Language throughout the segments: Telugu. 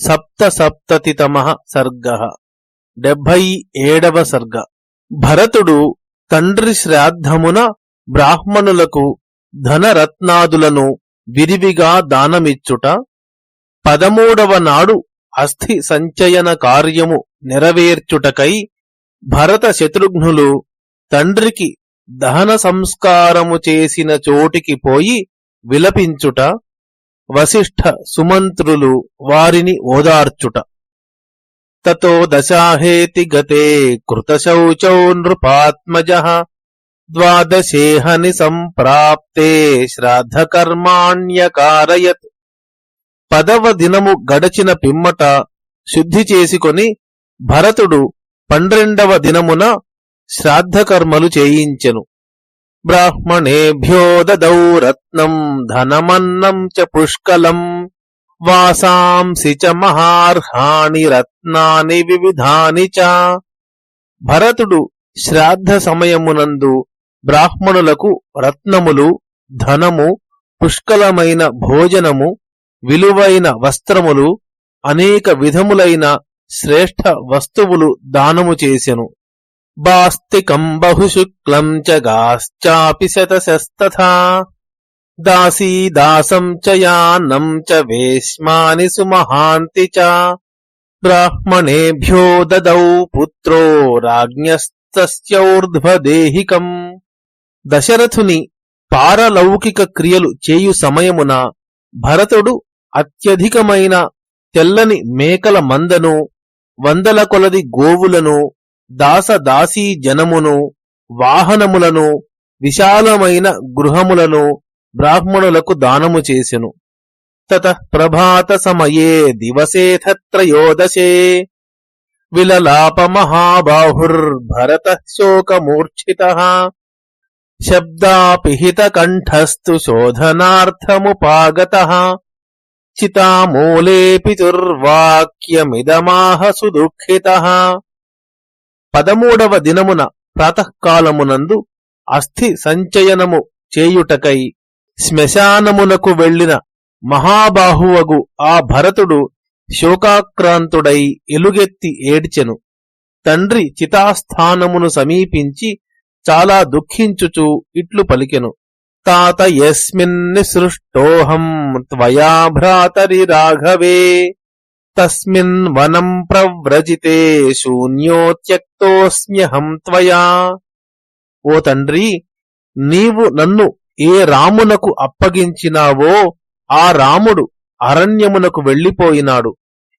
సప్తసప్తతితమ సర్గ. డెబ్భై ఏడవ సర్గ. భరతుడు తండ్రి శ్రాద్ధమున బ్రాహ్మణులకు ధనరత్నాదులను విరివిగా దానమిచ్చుట పదమూడవ నాడు అస్థి సంచయన కార్యము నెరవేర్చుటకై భరత శత్రుఘ్నులు తండ్రికి దహన సంస్కారము చేసిన చోటికి పోయి విలపించుట వశిష్ఠ సుమంత్రులు వారిని ఓదార్చుట. తతో దశాహేతి గతే కృతశౌచౌ నృపాత్మజ ద్వాదశేహని సంప్రాప్తే శ్రాద్ధకర్మాణ్యకారయత్. పదవ దినము గడచిన పిమ్మట శుద్ధి చేసుకొని భరతుడు పన్నెండవ దినమున శ్రాద్ధకర్మలు చేయించెను. బ్రాహ్మణేభ్యో దదౌ రత్నం ధనమన్నం చ పుష్కలం వాసాంసి చ మహార్హాణి రత్నాని వివిధాని చ భరతుడు శ్రాద్ధ సమయమునందు బ్రాహ్మణులకు రత్నములు ధనము పుష్కలమైన భోజనము విలువైన వస్త్రములు అనేక విధములైన శ్రేష్ఠ వస్తువులు దానము చేసెను। బాస్తికం బహుశుక్లం చ గాశ్చాపి శతశస్తథా. దాసీ దాసం చ యానం చ వేష్మాని సుమహాంతి చ. బ్రాహ్మణేభ్యో దదౌ పుత్రో రాజ్ఞస్తస్యౌర్ధ్వదేహికం. దశరథుని పారలౌకిక క్రియలు చేయు సమయమున భరతుడు అత్యధికమైన తెల్లని మేకల మందను వందల కొలది గోవులను దాసదాసీ జనమును వాహనములను విశాలమైన గృహములను బ్రాహ్మణులకు దానము చేసెను. తత ప్రభాత సమయే దివసేథ త్రయోదశే విలలాప మహాబాహుర్భరత శోకమూర్ఛిత. శబ్దాపిహితకంఠస్తు శోధనార్థముపాగత. చితామూలే పితుర్వాక్యమిదమాహ సుదుఃఖిత. పదమూడవ దినమున ప్రాతకాలమునందు అస్థి సంచయనము చేయుటకై శ్మశానమునకు వెళ్ళిన మహాబాహువగు ఆ భరతుడు శోకాక్రాంతుడై ఎలుగెత్తి ఏడ్చెను. తండ్రి చితాస్థానమును సమీపించి చాలా దుఃఖించుచు ఇట్లు పలికెను. తాత యస్మిన్ని సృష్టోహం త్వయా భ్రాతరి రాఘవే తస్మిన్ వనం ప్రవ్రజితే శూన్యోత్యక్తోస్మ్యహం త్వయా ఓ తండ్రి నీవు నన్ను ఏ రామునకు అప్పగించినావో ఆ రాముడు అరణ్యమునకు వెళ్ళిపోయినాడు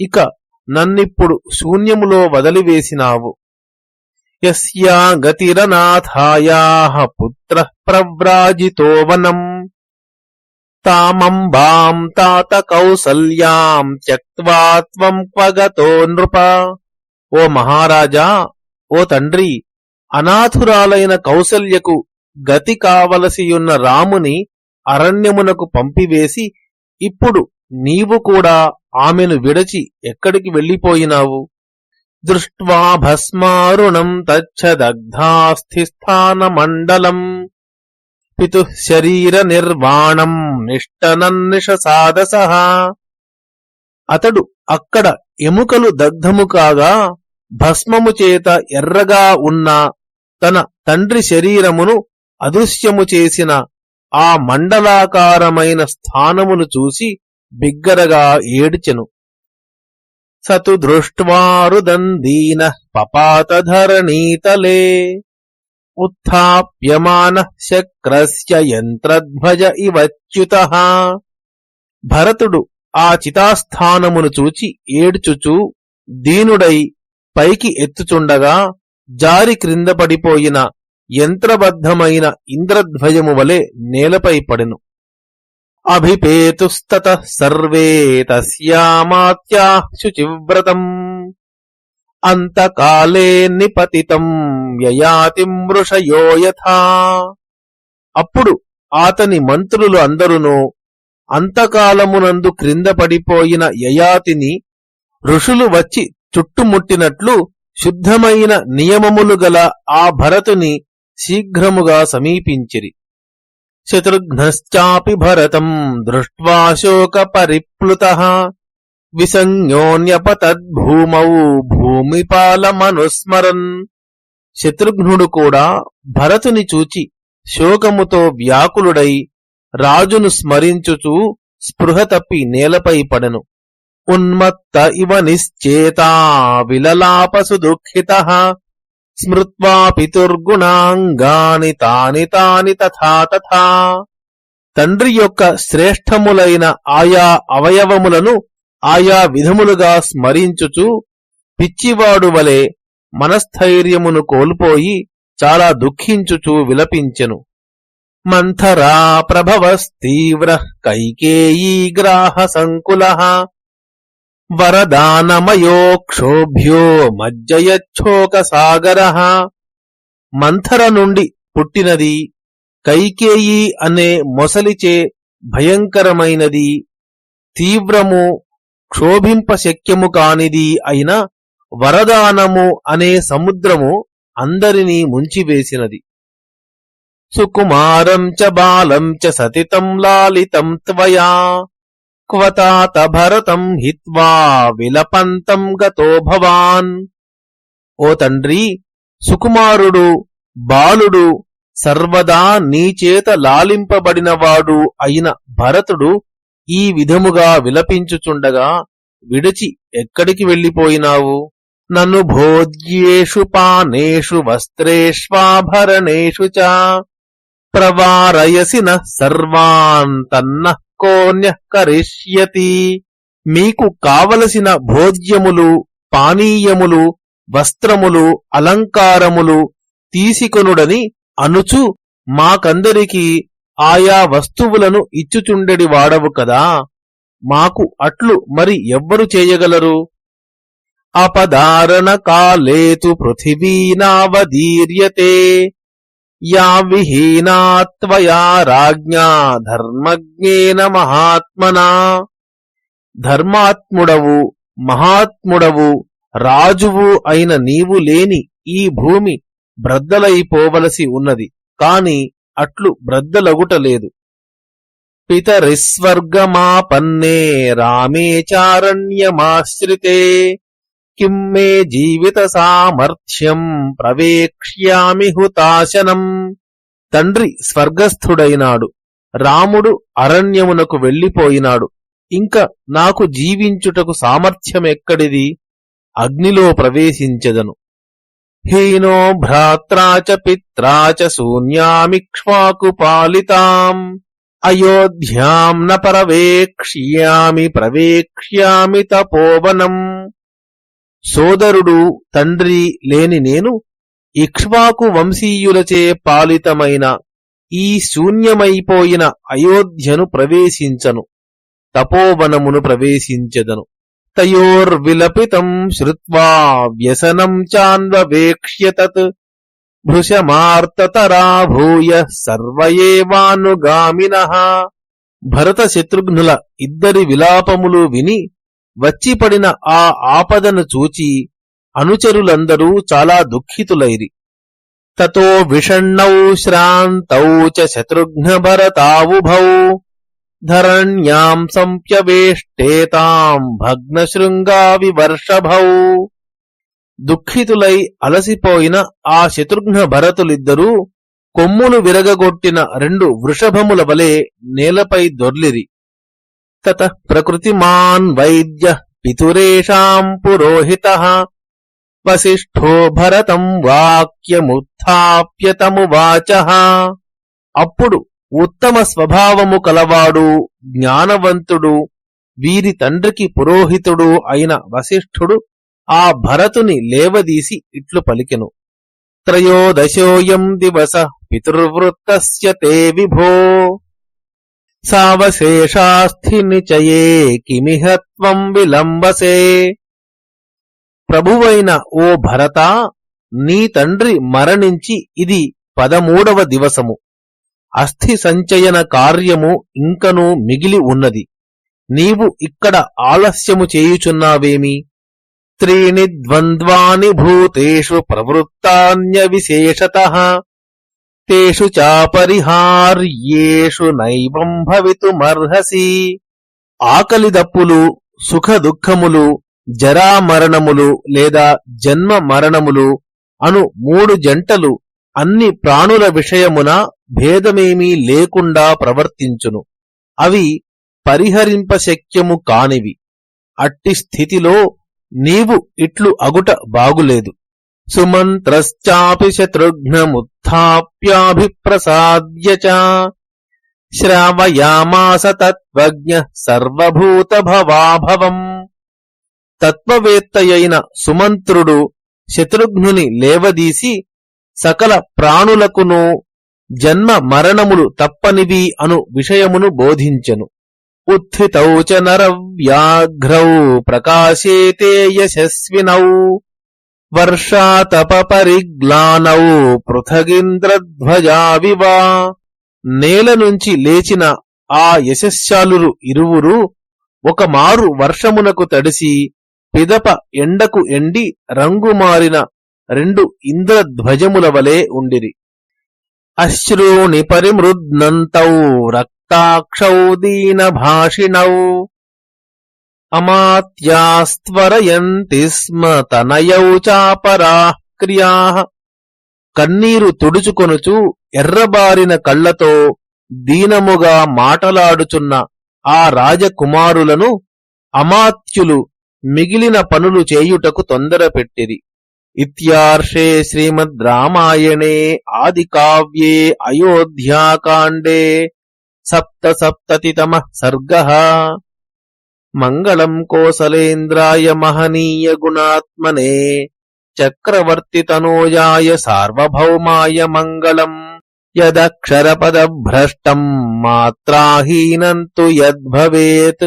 ఇక నన్నిప్పుడు శూన్యములో వదిలివేసినావు. యస్యా గతిరనాథాయా పుత్ర ప్రవ్రాజితో వనం. తామంబాం తాత కౌసల్యాం త్యక్వా త్వం క్వగతో నృప ఓ మహారాజా ఓ తండ్రి అనాథురాలైన కౌసల్యకు గతి కావలసియున్న రాముని అరణ్యమునకు పంపివేసి ఇప్పుడు నీవు కూడా ఆమెను విడచి ఎక్కడికి వెళ్ళిపోయినావు దృష్ట్వా భస్మారుణం తచ్చదగ్ధాస్థిస్థానమండలం। పితు శరీర నిర్వాణం నిష్టనన్నిషసాదస అతడు అక్కడ ఎముకలు దగ్ధము కాగా భస్మము చేత ఎర్రగా ఉన్న తన తండ్రి శరీరమును అదృశ్యము చేసిన ఆ మండలాకారమైన స్థానమును చూసి బిగ్గరగా ఏడ్చెను. సతు దృష్ట్వారుదందీన పపాతధరణీతలే। ఉత్థాప్యమాన శక్రస్య యంత్రధ్వజ ఇవచ్యుత భరతుడు ఆ చితాస్థానమును చూచి ఏడ్చుచూ దీనుడై పైకి ఎత్తుచుండగా జారి క్రింద పడిపోయిన యంత్రబద్ధమైన ఇంద్రధ్వజము వలె నేలపై పడెను. అభిపేతుస్తత సర్వే తస్యామాత్యా శుచివ్రతం। అంతకాలే నిపతితం యయాతి మృషయో యథా. అప్పుడు అతని మంత్రులు అందరును అంతకాలమునందు క్రింద పడిపోయిన యయాతిని ఋషులు వచ్చి చుట్టుముట్టినట్లు శుద్ధమైన నియమములు గల ఆ భరతుని శీఘ్రముగా సమీపించిరి. శత్రుఘ్నశ్చాపి భరతం దృష్ట్వాశోక పరిప్లుత విసంజ్ఞోన్యపతద్భూమౌ భూమిపాలమనుస్మరన్. శత్రుఘ్నుడు కూడా భరతుని చూచి శోకముతో వ్యాకులుడై రాజును స్మరించుచూ స్పృహ తప్పి నేలపై పడెను. ఉన్మత్త ఇవ నిశ్చేతా విలలాపసు దుఃఖిత. స్మృత్వా పితుర్గుణాంగాని తాని తాని తథా తథా. తండ్రి యొక్క శ్రేష్టములైన ఆయా అవయవములను ఆయా విధములుగా స్మరించుచు పిచ్చివాడు వలె మనస్థైర్యమును కోల్పోయి చాలా దుఃఖించుచు విలపించెను. మంథరా ప్రభవస్తీవ్ర కైకేయీగ్రాహ సంకుల వరదానమయోక్షోభ్యో మజ్జయచ్చోక సాగర మంథర నుండి పుట్టినది కైకేయి అనే మొసలిచే భయంకరమైనది తీవ్రము క్షోభింపశక్యము కానిది అయిన వరదానము అనే సముద్రము అందరినీ ముంచివేసినది. సుకుమారం చ బాలం చ సతితం లాలితం త్వయా క్వతాత భరతం హిత్వా విలపంతం గతో భవాన్. ఓ తండ్రి సుకుమారుడు బాలుడు సర్వదా నీచేత లాలింపబడినవాడు అయిన భరతుడు ఈ విధముగా విలపించుచుండగా విడిచి ఎక్కడికి వెళ్ళిపోయినావు నన్ను భోజ్యేషు పానేషు వస్త్రేష్వాభరణేషు చ. ప్రవారయసి సర్వాన్ తన్న కోన్య కరిష్యతి. మీకు కావలసిన భోజ్యములు పానీయములు వస్త్రములు అలంకారములు తీసికొనుడని అనుచు మాకందరికి ఆయా వస్తువులను ఇచ్చుచుండెడి వాడవు కదా? మాకు అట్లు మరి ఎవ్వరు చేయగలరు? అపదారణ కాలేతు పృథివీనావదీర్యతే యా విహీనాత్వయా రాజ్ఞా ధర్మజ్ఞేన మహాత్మనా. ధర్మాత్ముడవు మహాత్ముడవు రాజువు అయిన నీవు లేని ఈ భూమి బ్రద్దలైపోవలసి ఉన్నది. కాని అట్లు బ్రద్దలగుటలేదు పితరిస్వర్గమాపన్నే రామే చారణ్యమాశ్రితే. కిం మే జీవిత సామర్థ్యం ప్రవేక్ష్యామి హుతాశనం. తండ్రి స్వర్గస్థుడైనాడు. రాముడు అరణ్యమునకు వెళ్ళిపోయినాడు ఇంక నాకు జీవించుటకు సామర్థ్యమెక్కడిది? అగ్నిలో ప్రవేశించెదను. హీనో భ్రాత్రాచ పిత్రాచ శూన్యామిక్ష్వాకు పాలితాం అయోధ్యాం న పరవేక్ష్యామి ప్రవేక్ష్యామి తపోవనం సోదరుడు తండ్రి లేని నేను ఇక్ష్వాకు వంశీయులచే పాలితమైన ఈ శూన్యమైపోయిన అయోధ్యను ప్రవేశించను తపోవనమును ప్రవేశించెదను. తయోర్విలపితం శ్రుత్వా వ్యసనం చాన్వవేక్ష్య తత్ భృశమార్తతరాభూయ సర్వయేవానుగామిన భరత శత్రుఘ్నుల ఇద్దరి విలాపములు విని వచ్చిపడిన ఆ ఆపదను చూచి అనుచరులందరూ చాలా దుఃఖితులైరి। తతో విషణ్ణౌ శ్రాంతౌ చ శత్రుఘ్న ధరణ్యాం సంప్యవేష్టేతాం భగ్నశృంగావివర్షభౌ దుఃఖితులై అలసిపోయిన ఆ శత్రుఘ్న భరతులిద్దరూ కొమ్ములు విరగగొట్టిన రెండు వృషభముల వలె నేలపై దొర్లిరి. తత ప్రకృతిమాన్ వైద్య పితురేషాం పురోహిత వసిష్ఠో భరతం వాక్యముత్థాప్యతమువాచ. అప్పుడు ఉత్తమ స్వభావము కలవాడు జ్ఞానవంతుడు వీరి తండ్రికి పురోహితుడు అయిన వశిష్ఠుడు ఆ భరతుని లేవదీసి ఇట్లు పలికెను. త్రయోదశోయం దివస పితృవృత్తస్య తే విభో. సావశేషాస్థి నిచయే కిమిహత్వం విలంబసే. ప్రభువైన ఓ భరత నీ తండ్రి మరణించి ఇది పదమూడవ దివసము. అస్థి సంచయన కార్యము ఇంకనూ మిగిలి ఉన్నది. నీవు ఇక్కడ ఆలస్యము చేయుచున్నావేమి? త్రీణి ద్వంద్వాని భూతేషు ప్రవృత్తాన్య విశేషత. తేషు చాపరిహార్యేషు నైవం భవితుమర్హసి. ఆకలి దప్పులు సుఖ దుఃఖములు జరామరణములు లేదా జన్మ మరణములు అను మూడు జంటలు అన్ని ప్రాణుల విషయమున భేదమేమీ లేకుండా ప్రవర్తించును. అవి పరిహరింపశక్యము కానివి. అట్టి స్థితిలో నీవు ఇట్లు అగుట బాగులేదు. సుమంత్రశ్చాపి శత్రుఘ్నముత్ప్యాభిప్రసాద్య శ్రావయామాస తత్వజ్ఞ సర్వభూత భవాభవం తత్వవేత్తయైన సుమంత్రుడు శత్రుఘ్నుని లేవదీసి సకల ప్రాణులకును జన్మ మరణములు తప్పనివి అను విషయమును బోధించెను. ఉత్థితౌ చ నరవ్యాఘ్రౌ ప్రకాశేతే యశస్వినౌ వర్షాతప పరిగ్లానౌ పృథగింద్రధ్వజావివా నేల నుంచి లేచిన ఆ యశస్శాలురు ఇరువురు ఒక మారు వర్షమునకు తడిసి పిదప ఎండకు ఎండి రంగుమారిన రెండు ఇంద్రధ్వజముల వలె ఉండిరి. అశ్రూణి పరిమృద్నంతౌ రక్తాక్షౌ దీనభాషిణౌ. అమాత్యాస్త్వరయంతి స్మ తనయౌ చాపరాః క్రియా. కన్నీరు తుడుచుకొనుచు ఎర్రబారిన కళ్ళతో దీనముగా మాటలాడుచున్న ఆ రాజకుమారులను అమాత్యులు మిగిలిన పనులు చేయుటకు తొందరపెట్టిరి. ఇత్యార్షే శ్రీమద్ రామాయణే ఆది కావ్యే అయోధ్యాకాండే సప్త సప్తతితమ సర్గ మంగళం కోసలేంద్రాయ మహనీయ గుణాత్మనే చక్రవర్తితనోజాయ సార్వభౌమాయ మంగళం యదక్షరపదభ్రష్టం మాత్రాహీనం తు యద్భవేత్